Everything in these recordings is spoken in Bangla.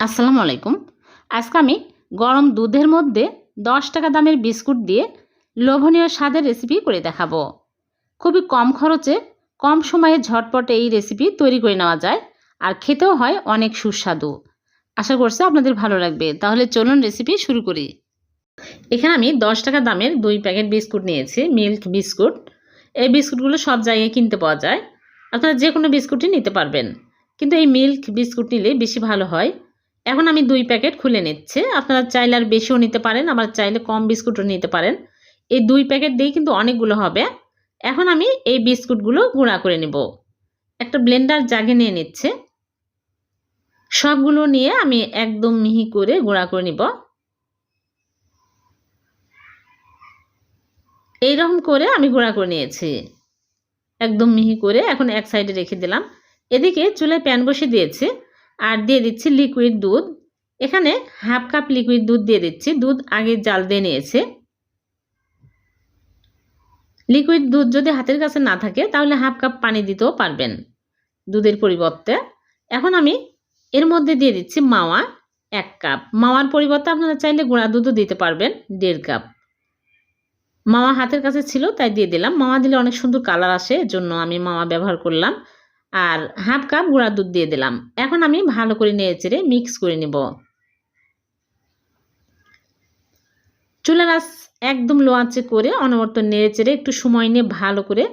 আসসালামু আলাইকুম। আজকে আমি গরম দুধের মধ্যে দশ টাকা দামের বিস্কুট দিয়ে লোভনীয় স্বাদের রেসিপি করে দেখাবো। খুবই কম খরচে, কম সময়ে ঝটপটে এই রেসিপি তৈরি করে নেওয়া যায় আর খেতেও হয় অনেক সুস্বাদু। আশা করছি আপনাদের ভালো লাগবে। তাহলে চলুন রেসিপি শুরু করি। এখানে আমি দশ টাকা দামের দুই প্যাকেট বিস্কুট নিয়েছি মিল্ক বিস্কুট। এই বিস্কুটগুলো সব জায়গায় কিনতে পাওয়া যায়। আপনারা যে কোনো বিস্কুটই নিতে পারবেন। কিন্তু এই মিল্ক বিস্কুট নিলে বেশি ভালো হয়। এখন আমি দুই প্যাকেট খুলে নিচ্ছি। আপনারা চাইলে আর বেশিও নিতে পারেন, আবার চাইলে কম বিস্কুটও নিতে পারেন। এই দুই প্যাকেট দিয়েই কিন্তু অনেকগুলো হবে। এখন আমি এই বিস্কুটগুলো গুঁড়া করে নেব। একটা ব্লেন্ডার জাগে নিয়ে নিচ্ছে। সবগুলো নিয়ে আমি একদম মিহি করে গুঁড়া করে নিব। এইরকম করে আমি গুঁড়া করে নিয়েছি। একদম মিহি করে এখন এক সাইডে রেখে দিলাম। এদিকে চুলায় প্যান বসে দিয়েছি। আর দিয়ে দিচ্ছি লিকুইড দুধ। এখানে হাফ কাপ লিকুইড দুধ দিয়ে দিচ্ছি। দুধ আগে জাল দিয়ে নিয়েছে। লিকুইড দুধ যদি হাতের কাছে না থাকে, তাহলে হাফ কাপ পানি দিতেও পারবেন দুধের পরিবর্তে। এখন আমি এর মধ্যে দিয়ে দিচ্ছি মাওয়া, এক কাপ মাওয়ার পরিবর্তে আপনারা চাইলে গুঁড়া দুধও দিতে পারবেন, দেড় কাপ মাওয়া হাতের কাছে ছিল, তাই দিয়ে দিলাম। মাওয়া দিলে অনেক সুন্দর কালার আসে জন্য আমি মাওয়া ব্যবহার করলাম। আর হাফ কাপ গুঁড়া দুধ দিয়ে দিলাম। এখন আমি ভালো করে নেড়ে চেড়ে মিক্স করে নেব। চুলার আঁচ একদম লো আঁচে করে অনবর্ত নেড়ে চেড়ে একটু সময় নিয়ে ভালো করে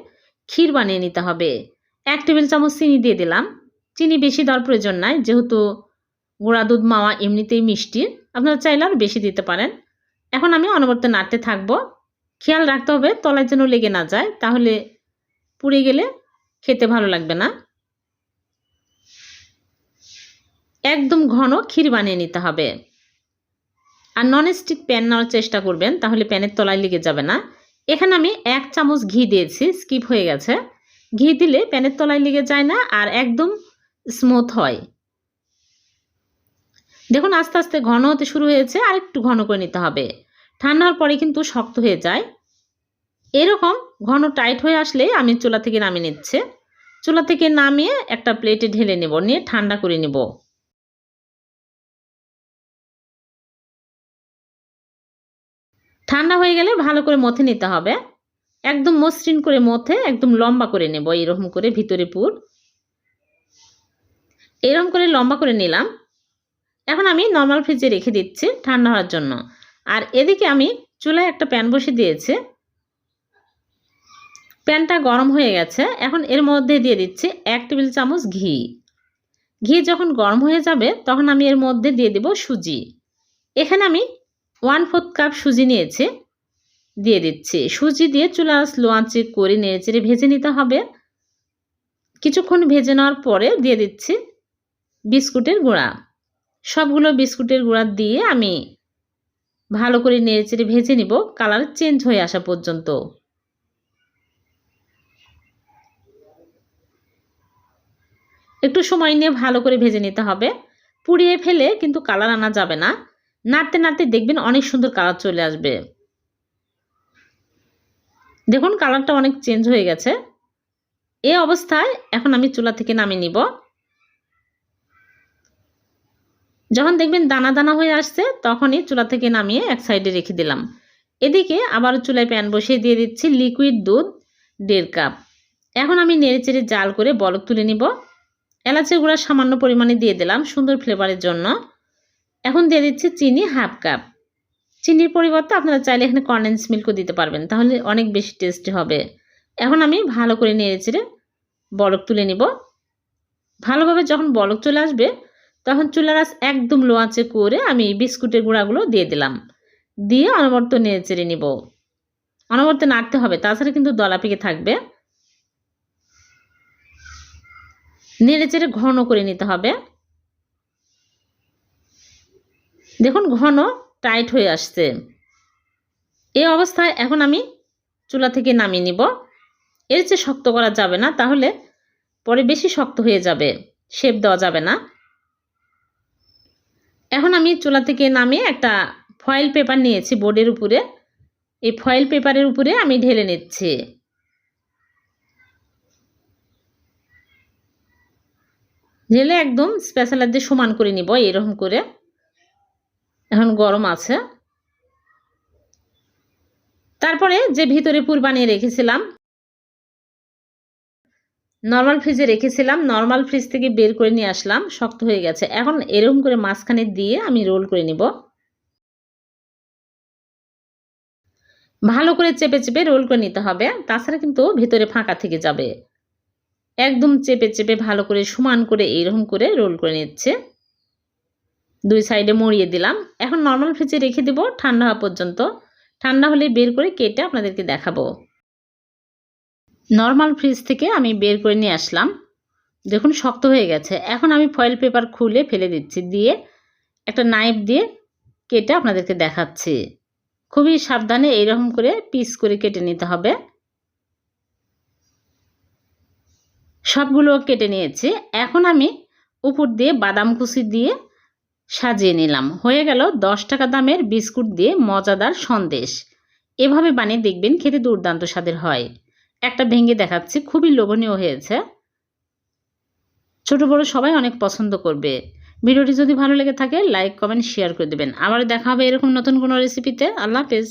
ক্ষীর বানিয়ে নিতে হবে। এক টেবিল চামচ চিনি দিয়ে দিলাম। চিনি বেশি দেওয়ার প্রয়োজন নাই, যেহেতু গুঁড়া দুধ মাওয়া এমনিতেই মিষ্টি, আপনারা চাইলে আর বেশি দিতে পারেন। এখন আমি অনবর্ত নাড়তে থাকব। খেয়াল রাখতে হবে, তলায় যেন লেগে না যায়, তাহলে পুড়ে গেলে খেতে ভালো লাগবে না। একদম ঘন ক্ষীর বানিয়ে নিতে হবে। আর ননস্টিক প্যান নেওয়ার চেষ্টা করবেন, তাহলে প্যানের তলায় লেগে যাবে না। এখানে আমি এক চামচ ঘি দিয়েছি স্কিপ হয়ে গেছে। ঘি দিলে প্যানের তলায় লেগে যায় না আর একদম স্মুথ হয়। দেখুন, আস্তে আস্তে ঘন হতে শুরু হয়েছে, আর একটু ঘন করে নিতে হবে। ঠান্ডার পরে কিন্তু শক্ত হয়ে যায়। এরকম ঘন টাইট হয়ে আসলে আমি চুলা থেকে নামিয়ে নিচ্ছে। চুলা থেকে নামিয়ে একটা প্লেটে ঢেলে নেব, নিয়ে ঠান্ডা করে নেব। ঠান্ডা হয়ে গেলে ভালো করে মথে নিতে হবে। একদম মসৃণ করে মথে, একদম লম্বা করে নেব এরকম করে ভিতরে পুর। এরকম করে লম্বা করে নিলাম। এখন আমি নর্মাল ফ্রিজে রেখে দিচ্ছি ঠান্ডা হওয়ার জন্য। আর এদিকে আমি চুলায় একটা প্যান বসে দিয়েছি। প্যানটা গরম হয়ে গেছে। এখন এর মধ্যে দিয়ে দিচ্ছি এক টেবিল চামচ ঘি। ঘি যখন গরম হয়ে যাবে তখন আমি এর মধ্যে দিয়ে দেব সুজি। এখানে আমি ওয়ান ফোর্থ কাপ সুজি নিয়েছি, দিয়ে দিচ্ছি। সুজি দিয়ে চুলা স্লো আঁচে করে নেড়েচেড়ে ভেজে নিতে হবে। কিছুক্ষণ ভেজে নেওয়ার পরে দিয়ে দিচ্ছি বিস্কুটের গুঁড়া। সবগুলো বিস্কুটের গুঁড়া দিয়ে আমি ভালো করে নেড়েচেড়ে ভেজে নিব। কালার চেঞ্জ হয়ে আসা পর্যন্ত। একটু সময় নিয়ে ভালো করে ভেজে নিতে হবে। পুড়িয়ে ফেলে কিন্তু কালার আনা যাবে না। নাড়তে নাড়তে দেখবেন অনেক সুন্দর কালার চলে আসবে। দেখুন কালারটা অনেক চেঞ্জ হয়ে গেছে। এ অবস্থায় এখন আমি চুলা থেকে নামিয়ে নিব। যখন দেখবেন দানা দানা হয়ে আসছে, তখনই চুলা থেকে নামিয়ে এক সাইডে রেখে দিলাম। এদিকে আবার চুলায় প্যান বসিয়ে দিয়ে দিচ্ছি লিকুইড দুধ, দেড় কাপ এখন আমি নেড়ে চেড়ে জাল করে বলক তুলে নিব। এলাচের গুঁড়া সামান্য পরিমাণে দিয়ে দিলাম সুন্দর ফ্লেভারের জন্য। এখন দিয়ে দিচ্ছি চিনি হাফ কাপ। চিনির পরিবর্তে আপনারা চাইলে এখানে কন্ডেন্স মিল্কও দিতে পারবেন, তাহলে অনেক বেশি টেস্টি হবে। এখন আমি ভালো করে নেড়ে চেড়ে বলক তুলে নিব। ভালোভাবে যখন বলক চলে আসবে, তখন চুলার আঁচ একদম লো আঁচে করে আমি বিস্কুটের গুঁড়াগুলো দিয়ে দিলাম। দিয়ে অনবর্ত নেড়ে চেড়ে নিব। অনবর্ত নাড়তে হবে, তাছাড়া কিন্তু দলা পেকে থাকবে। নেড়ে চেড়ে ঘন করে নিতে হবে। দেখুন ঘন টাইট হয়ে আসছে। এই অবস্থায় এখন আমি চুলা থেকে নামিয়ে নিব। এর চেয়ে শক্ত করা যাবে না, তাহলে পরে বেশি শক্ত হয়ে যাবে শেপ দেওয়া যাবে না। এখন আমি চুলা থেকে নামিয়ে একটা ফয়েল পেপার নিয়েছি বোর্ডের উপরে। এই ফয়েল পেপারের উপরে আমি ঢেলে নিচ্ছি। ঢেলে একদম স্পেশালার দিয়ে সমান করে নিব, এরকম করে। এখন গরম আছে। তারপরে যে ভিতরে পুর বানিয়ে রেখেছিলাম নর্মাল ফ্রিজে রেখেছিলাম নর্মাল ফ্রিজ থেকে বের করে নিয়ে আসলাম, শক্ত হয়ে গেছে। এখন এরকম করে মাঝখানে দিয়ে আমি রোল করে নিব। ভালো করে চেপে চেপে রোল করে নিতে হবে। তাছাড়া কিন্তু ভিতরে ফাঁকা থেকে যাবে। একদম চেপে চেপে ভালো করে সমান করে এইরকম করে রোল করে নিচ্ছে। দুই সাইডে মরিয়ে দিলাম। এখন নর্মাল ফ্রিজে রেখে দেব ঠান্ডা হওয়া পর্যন্ত। ঠান্ডা হলে বের করে কেটে আপনাদেরকে দেখাবো। নর্মাল ফ্রিজ থেকে আমি বের করে নিয়ে আসলাম। দেখুন, শক্ত হয়ে গেছে। এখন আমি ফয়েল পেপার খুলে ফেলে দিচ্ছি, দিয়ে একটা নাইফ দিয়ে কেটে আপনাদেরকে দেখাচ্ছি। খুবই সাবধানে এইরকম করে পিস করে কেটে নিতে হবে। সবগুলো কেটে নিয়েছি। এখন আমি উপর দিয়ে বাদাম কুচি দিয়ে সাজিয়ে নিলাম। হয়ে গেল দশ টাকা দামের বিস্কুট দিয়ে মজাদার সন্দেশ। এভাবে বানিয়ে দেখবেন খেতে দুর্দান্ত স্বাদের হয়। একটা ভেঙে দেখাচ্ছি, খুবই লোভনীয় হয়েছে। ছোট, বড় সবাই অনেক পছন্দ করবে। ভিডিওটি যদি ভালো লেগে থাকে লাইক কমেন্ট শেয়ার করে দেবেন। আবার দেখা হবে এরকম নতুন কোনো রেসিপিতে আল্লাহ হাফেজ।